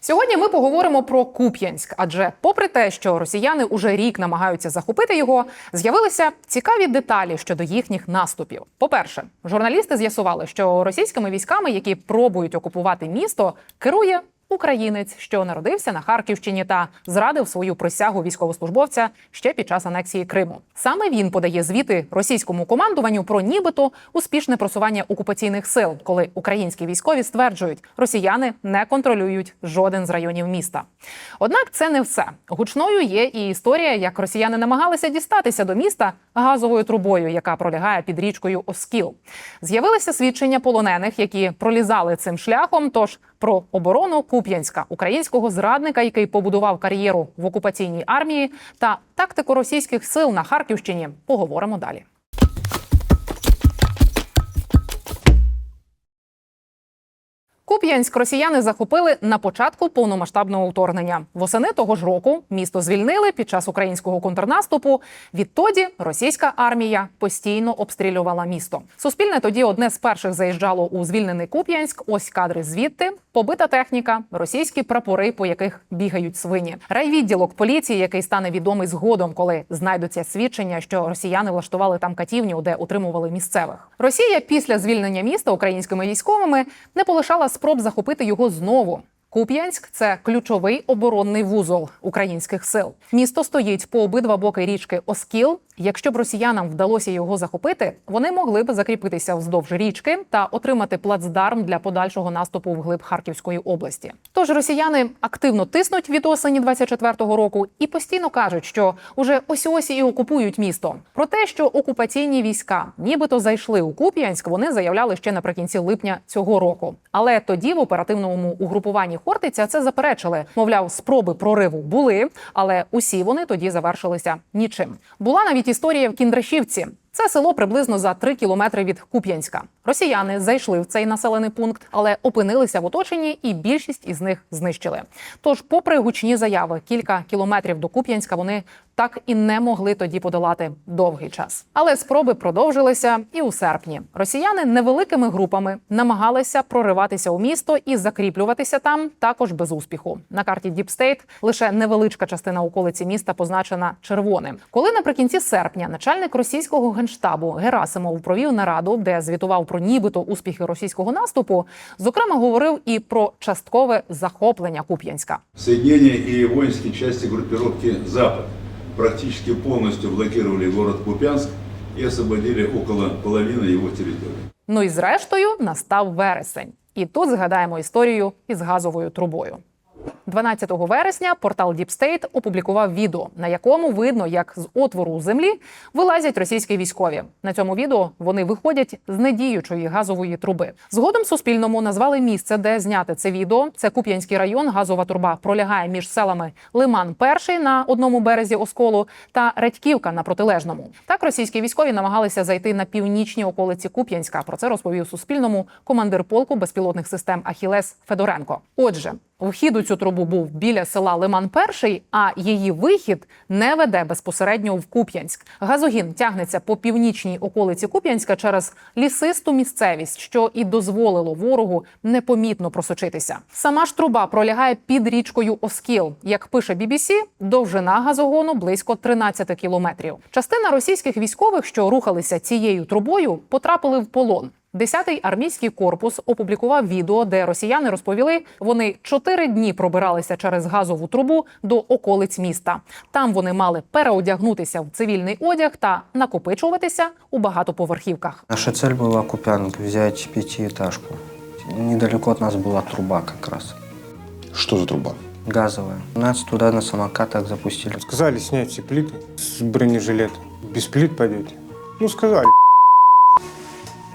Сьогодні ми поговоримо про Куп'янськ, адже, попри те, що росіяни уже рік намагаються захопити його, з'явилися цікаві деталі щодо їхніх наступів. По-перше, журналісти з'ясували, що російськими військами, які пробують окупувати місто, керує українець, що народився на Харківщині та зрадив свою присягу військовослужбовця ще під час анексії Криму. Саме він подає звіти російському командуванню про нібито успішне просування окупаційних сил, коли українські військові стверджують, росіяни не контролюють жоден з районів міста. Однак це не все. Гучною є і історія, як росіяни намагалися дістатися до міста газовою трубою, яка пролягає під річкою Оскіл. З'явилися свідчення полонених, які пролізали цим шляхом. Тож про оборону Куп'янська, українського зрадника, який побудував кар'єру в окупаційній армії, та тактику російських сил на Харківщині, поговоримо далі. Куп'янськ росіяни захопили на початку повномасштабного вторгнення. Восени того ж року місто звільнили під час українського контрнаступу. Відтоді російська армія постійно обстрілювала місто. Суспільне тоді одне з перших заїжджало у звільнений Куп'янськ. Ось кадри звідти. Побита техніка, російські прапори, по яких бігають свині. Райвідділок поліції, який стане відомий згодом, коли знайдуться свідчення, що росіяни влаштували там катівню, де утримували місцевих. Росія після звільнення міста українськими військовими не полишала спроб захопити його знову. Куп'янськ це ключовий оборонний вузол українських сил. Місто стоїть по обидва боки річки Оскіл. Якщо б росіянам вдалося його захопити, вони могли б закріпитися вздовж річки та отримати плацдарм для подальшого наступу вглиб Харківської області. Тож росіяни активно тиснуть від осені 24-го року і постійно кажуть, що уже ось ось і окупують місто. Про те, що окупаційні війська нібито зайшли у Куп'янськ, вони заявляли ще наприкінці липня цього року. Але тоді в оперативному угрупуванні Хортиця це заперечили. Мовляв, спроби прориву були, але усі вони тоді завершилися нічим. Була навіть історія в Кіндрашівці. Це село приблизно за три кілометри від Куп'янська. Росіяни зайшли в цей населений пункт, але опинилися в оточенні, і більшість із них знищили. Тож, попри гучні заяви, кілька кілометрів до Куп'янська вони так і не могли тоді подолати довгий час. Але спроби продовжилися і у серпні. Росіяни невеликими групами намагалися прориватися у місто і закріплюватися там також без успіху. На карті State лише невеличка частина околиці міста позначена червоним. Коли наприкінці серпня начальник російського генштабу Герасимов провів нараду, де звітував про нібито успіхи російського наступу, зокрема говорив і про часткове захоплення Куп'янська. Соединения и воинские части группировки «Запад» практически полностью блокировали город Купянск и освободили около половины его территории. Ну і зрештою настав вересень. І тут згадаємо історію із газовою трубою. 12 вересня портал Deep State опублікував відео, на якому видно, як з отвору у землі вилазять російські військові. На цьому відео вони виходять з недіючої газової труби. Згодом Суспільному назвали місце, де зняти це відео. Це Куп'янський район. Газова труба пролягає між селами Лиман Перший на одному березі Осколу та Редьківка на протилежному. Так російські військові намагалися зайти на північні околиці Куп'янська. Про це розповів Суспільному командир полку безпілотних систем Ахілес Федоренко. Отже, Вхід у цю трубу був біля села Лиман Перший, а її вихід не веде безпосередньо в Куп'янськ. Газогін тягнеться по північній околиці Куп'янська через лісисту місцевість, що і дозволило ворогу непомітно просочитися. Сама ж труба пролягає під річкою Оскіл. Як пише BBC, довжина газогону близько 13 кілометрів. Частина російських військових, що рухалися цією трубою, потрапили в полон. Десятий армійський корпус опублікував відео, де росіяни розповіли, вони чотири дні пробиралися через газову трубу до околиць міста. Там вони мали переодягнутися в цивільний одяг та накопичуватися у багатоповерхівках. Наша цель была Купянг, взять пятиэтажку. Недалеко от нас была труба как раз, Что за труба? газовая. Нас туда на самокатах запустили. Сказали снять все плиты с бронежилета. Без плит пойдете. Ну, сказали.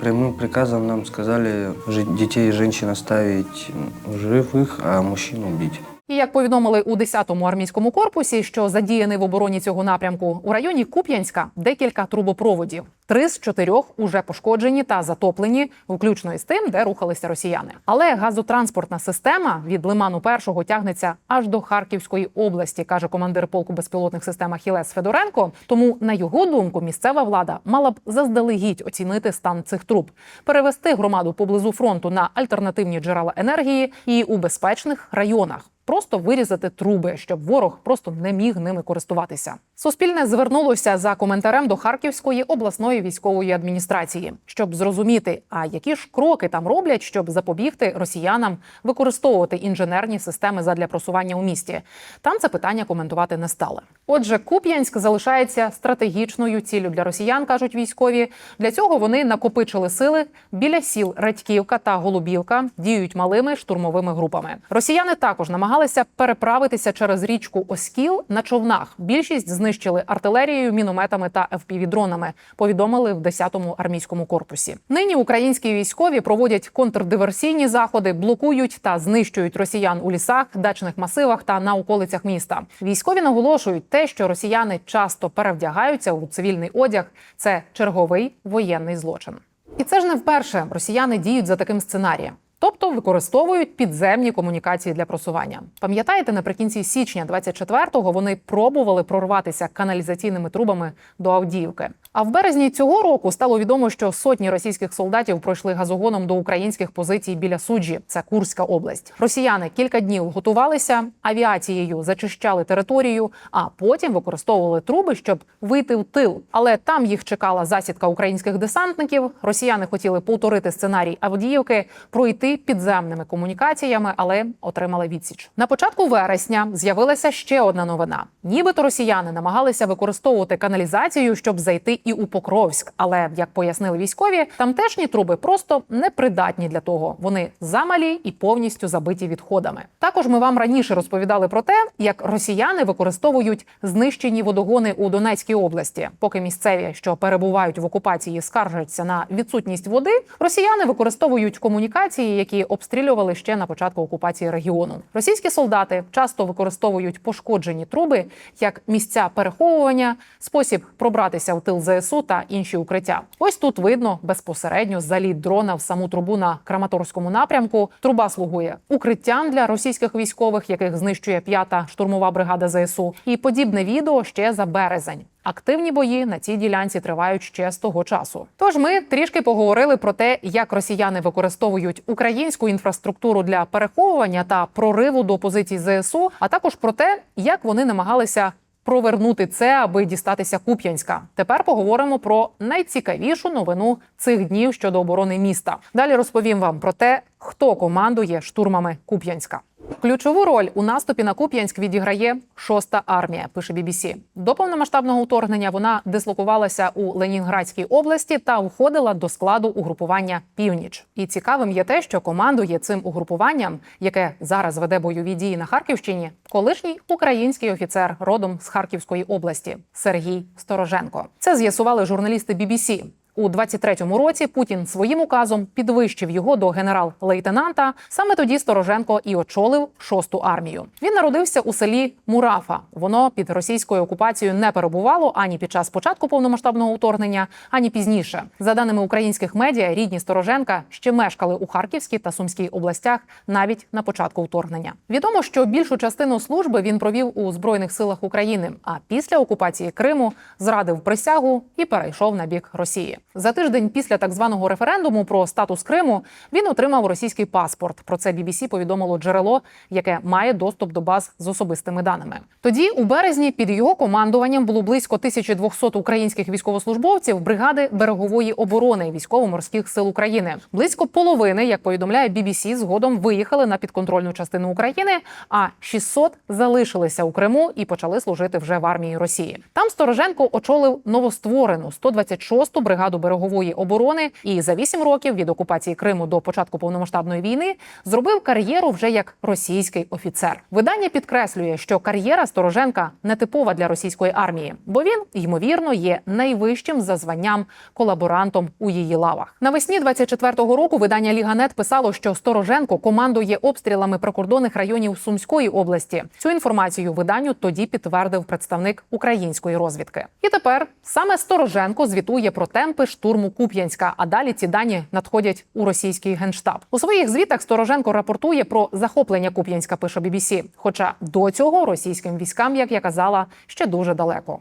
Прямым приказом нам сказали детей и женщин оставить в живых, а мужчин убить. І як повідомили у 10-му армійському корпусі, що задіяний в обороні цього напрямку у районі Куп'янська декілька трубопроводів. Три з чотирьох уже пошкоджені та затоплені, включно із тим, де рухалися росіяни. Але газотранспортна система від лиману першого тягнеться аж до Харківської області, каже командир полку безпілотних систем Ахілес Федоренко. Тому, на його думку, місцева влада мала б заздалегідь оцінити стан цих труб, перевести громаду поблизу фронту на альтернативні джерела енергії і у безпечних районах. Просто вирізати труби, щоб ворог просто не міг ними користуватися. Суспільне звернулося за коментарем до Харківської обласної військової адміністрації, щоб зрозуміти, а які ж кроки там роблять, щоб запобігти росіянам використовувати інженерні системи задля просування у місті. Там це питання коментувати не стали. Отже, Куп'янськ залишається стратегічною ціллю для росіян, кажуть військові. Для цього вони накопичили сили біля сіл Радьківка та Голубівка, діють малими штурмовими групами. Росіяни також намагалися переправитися через річку Оскіл на човнах. Більшість знищили артилерією, мінометами та FPV-дронами, повідомили в 10-му армійському корпусі. Нині українські військові проводять контрдиверсійні заходи, блокують та знищують росіян у лісах, дачних масивах та на околицях міста. Військові наголошують те, що росіяни часто перевдягаються у цивільний одяг. Це черговий воєнний злочин. І це ж не вперше росіяни діють за таким сценарієм. Тобто використовують підземні комунікації для просування. Пам'ятаєте, наприкінці січня 24-го вони пробували прорватися каналізаційними трубами до Авдіївки. А в березні цього року стало відомо, що сотні російських солдатів пройшли газогоном до українських позицій біля суджі. Це Курська область. Росіяни кілька днів готувалися, авіацією зачищали територію, а потім використовували труби, щоб вийти в тил. Але там їх чекала засідка українських десантників. Росіяни хотіли повторити сценарій Авдіївки, пройти підземними комунікаціями, але отримали відсіч. На початку вересня з'явилася ще одна новина: нібито росіяни намагалися використовувати каналізацію, щоб зайти і у Покровськ. Але як пояснили військові, тамтешні труби просто непридатні для того. Вони замалі і повністю забиті відходами. Також ми вам раніше розповідали про те, як росіяни використовують знищені водогони у Донецькій області. Поки місцеві, що перебувають в окупації, скаржаться на відсутність води, росіяни використовують комунікації, які обстрілювали ще на початку окупації регіону. Російські солдати часто використовують пошкоджені труби як місця переховування, спосіб пробратися в тил ЗСУ та інші укриття. Ось тут видно безпосередньо заліт дрона в саму трубу на Краматорському напрямку. Труба слугує укриттям для російських військових, яких знищує п'ята штурмова бригада ЗСУ. І подібне відео ще за березень. Активні бої на цій ділянці тривають ще з того часу. Тож ми трішки поговорили про те, як росіяни використовують українську інфраструктуру для переховування та прориву до позицій ЗСУ, а також про те, як вони намагалися провернути це, аби дістатися Куп'янська. Тепер поговоримо про найцікавішу новину цих днів щодо оборони міста. Далі розповім вам про те, хто командує штурмами Куп'янська. Ключову роль у наступі на Куп'янськ відіграє шоста армія. Пише BBC. До повномасштабного вторгнення вона дислокувалася у Ленінградській області та входила до складу угрупування Північ. І цікавим є те, що командує цим угрупуванням, яке зараз веде бойові дії на Харківщині, колишній український офіцер родом з Харківської області Сергій Стороженко. Це з'ясували журналісти BBC. У 23-му році Путін своїм указом підвищив його до генерал-лейтенанта. Саме тоді Стороженко і очолив шосту армію. Він народився у селі Мурафа. Воно під російською окупацією не перебувало ані під час початку повномасштабного вторгнення, ані пізніше. За даними українських медіа, рідні Стороженка ще мешкали у Харківській та Сумській областях навіть на початку вторгнення. Відомо, що більшу частину служби він провів у збройних силах України. А після окупації Криму зрадив присягу і перейшов на бік Росії. За тиждень після так званого референдуму про статус Криму він отримав російський паспорт. Про це BBC повідомило джерело, яке має доступ до баз з особистими даними. Тоді, у березні, під його командуванням було близько 1200 українських військовослужбовців бригади берегової оборони військово-морських сил України. Близько половини, як повідомляє BBC, згодом виїхали на підконтрольну частину України, а 600 залишилися у Криму і почали служити вже в армії Росії. Там Стороженко очолив новостворену 126-ту бригаду бригаду берегової оборони і за вісім років від окупації Криму до початку повномасштабної війни зробив кар'єру вже як російський офіцер. Видання підкреслює, що кар'єра Стороженка не типова для російської армії, бо він ймовірно є найвищим за званням колаборантом у її лавах. Навесні 24-го року видання Ліганет писало, що Стороженко командує обстрілами прикордонних районів Сумської області. Цю інформацію виданню тоді підтвердив представник української розвідки. І тепер саме Стороженко звітує про темпи штурму Куп'янська. А далі ці дані надходять у російський генштаб. У своїх звітах Стороженко рапортує про захоплення Куп'янська. Пише BBC. Хоча до цього російським військам, як я казала, ще дуже далеко.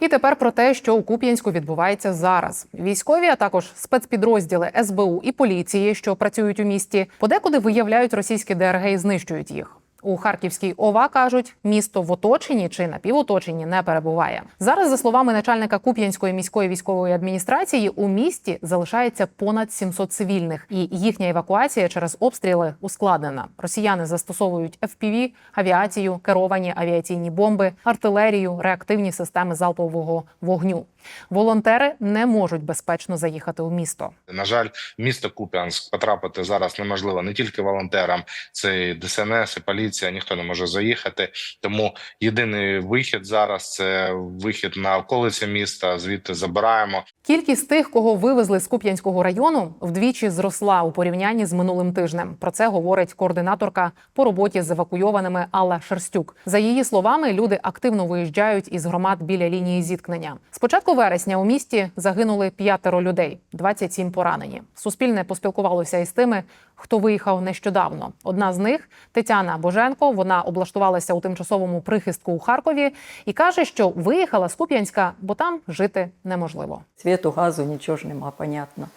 І тепер про те, що у Куп'янську відбувається зараз. Військові, а також спецпідрозділи СБУ і поліції, що працюють у місті, подекуди виявляють російські ДРГ і знищують їх. У Харківській ОВА кажуть, місто в оточенні чи напівоточенні не перебуває. Зараз, за словами начальника Куп'янської міської військової адміністрації, у місті залишається понад 700 цивільних, і їхня евакуація через обстріли ускладнена. Росіяни застосовують FPV, авіацію, керовані авіаційні бомби, артилерію, реактивні системи залпового вогню. Волонтери не можуть безпечно заїхати у місто. На жаль, в місто Куп'янськ потрапити зараз неможливо не тільки волонтерам, це і ДСНС, і поліція. Ніхто не може заїхати. Тому єдиний вихід зараз це вихід на околиці міста. Звідти забираємо. Кількість тих, кого вивезли з Куп'янського району, вдвічі зросла у порівнянні з минулим тижнем. Про це говорить координаторка по роботі з евакуйованими Алла Шерстюк. За її словами, люди активно виїжджають із громад біля лінії зіткнення. З початку вересня у місті загинули п'ятеро людей, 27 поранені. Суспільне поспілкувалося із тими, хто виїхав нещодавно. Одна з них Тетяна Боженко. Вона облаштувалася у тимчасовому прихистку у Харкові і каже, що виїхала з Куп'янська, бо там жити неможливо. Світу, газу, нічого ж нема, понятно.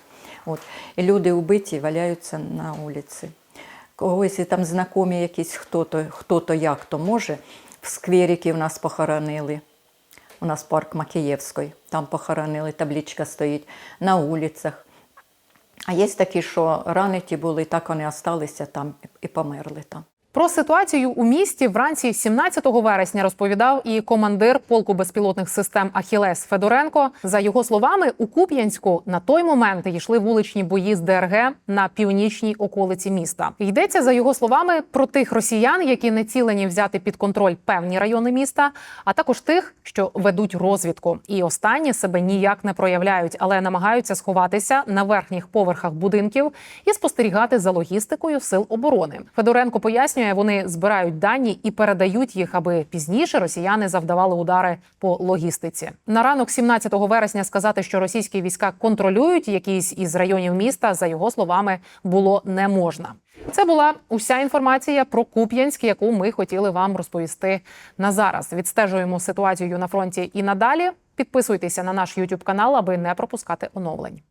От. І люди убиті валяються на вулиці. Когось і там знайомі якісь хто-то, хто-то як то може. В скверіки в нас похоронили. У нас парк Макієвський, там похоронили, табличка стоїть на вулицях. А є такі, що раниті були, так вони залишилися там і померли там. Про ситуацію у місті вранці 17 вересня розповідав і командир полку безпілотних систем Ахілес Федоренко. За його словами, у Куп'янську на той момент йшли вуличні бої з ДРГ на північній околиці міста. Йдеться за його словами про тих росіян, які не цілені взяти під контроль певні райони міста, а також тих, що ведуть розвідку. І останні себе ніяк не проявляють, але намагаються сховатися на верхніх поверхах будинків і спостерігати за логістикою сил оборони. Федоренко пояснює, вони збирають дані і передають їх, аби пізніше росіяни завдавали удари по логістиці. На ранок 17 вересня сказати, що російські війська контролюють якийсь із районів міста, за його словами, було не можна. Це була уся інформація про Куп'янськ, яку ми хотіли вам розповісти на зараз. Відстежуємо ситуацію на фронті і надалі. Підписуйтеся на наш YouTube канал, аби не пропускати оновлень.